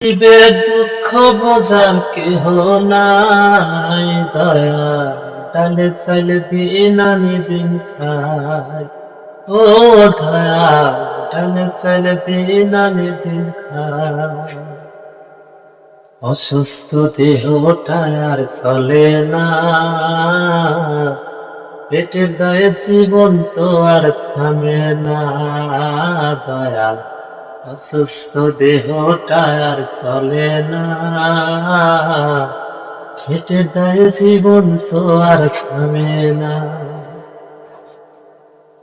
দিবে দুঃখ বোঝার কেহ নাই। দয়া ডালে চাইলে দিন আনি দিন খাই ও দয়া ডালে চাইলে দিন আনি দিন অসুস্থ দেহটা আর চলে না। পেটের দায়ে জীবন তো আর থামে না। দয়াল অসুস্থ দেহটা আর চলে না। পেটের দায়ে জীবন তো আর থামে না।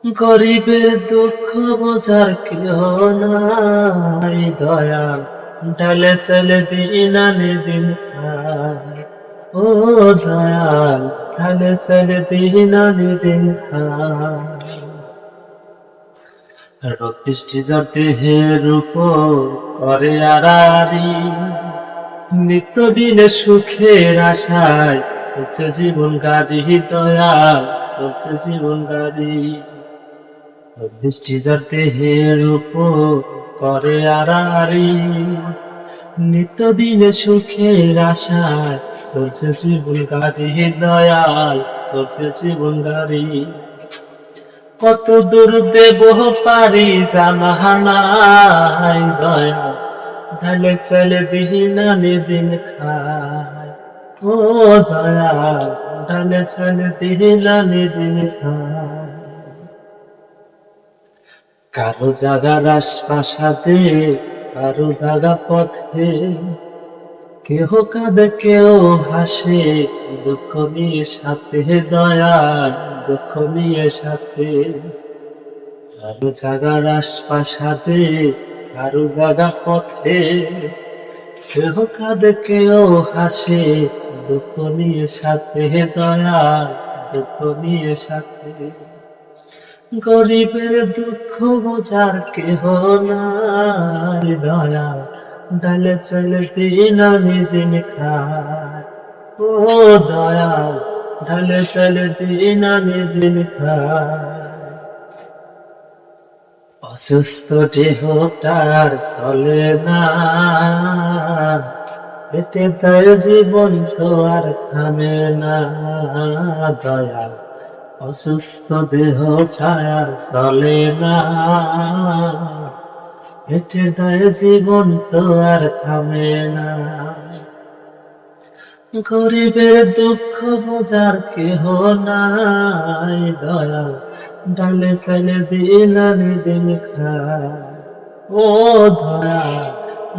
গরিবের দুঃখ বোঝার কেউ নাই। দয়াল ডালে চলে দিন আনে দিন ও দয়াল, ডালে চলে দিন আনে দিন খায়। যার দেহের উপর করে আড়ারি নিত্য দিনে সুখের আশায় চলছে জীবন গাড়ি, দয়াল চলছে জীবন গাড়ি। দেহের উপর করে আড়ারি নিত্য দিনে সুখের আশায় চলছে জীবন গাড়ি, দয়াল চলছে জীবন গাড়ি। কত দূর দেব পারি জানাহানাই দয়া। ঢালে চলে আনি দিন খায় ও দয়া ঢালে চলে আনি দিন কারও জাগার আশপাশাতে কারও জাগা পথে। কেহ কাঁদে কেউ হাসে, দুঃখ সাথে দয়া। দুঃখ নিয়ে সাথে, কারও জাগার আশপাশাতে, কারও জাগা পথে, কেহ কাঁদে কেউ হাসে, দুঃখ নিয়ে সাথে দয়া দুঃখ নিয়ে সাথে। গরিবের দুঃখ বোঝার কেহ নাই দয়া ডালে চলে দিন আমি দিন খায়। ও দয়া দিন আমি দিন খায় অসুস্থ দেহটার চলে না। পেটে তাই জীবন আর থামে না। দয়া অসুস্থ দেহ আর চলে না। পেটে দায়ে জীবন আর থামে না। গরিবের দুঃখ বোঝার কেহ নাই। দয়া ডালে সাইলে আনি দিন খায়। ও দয়া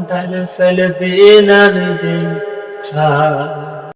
ডালে সাইলে আনি দিন খায়।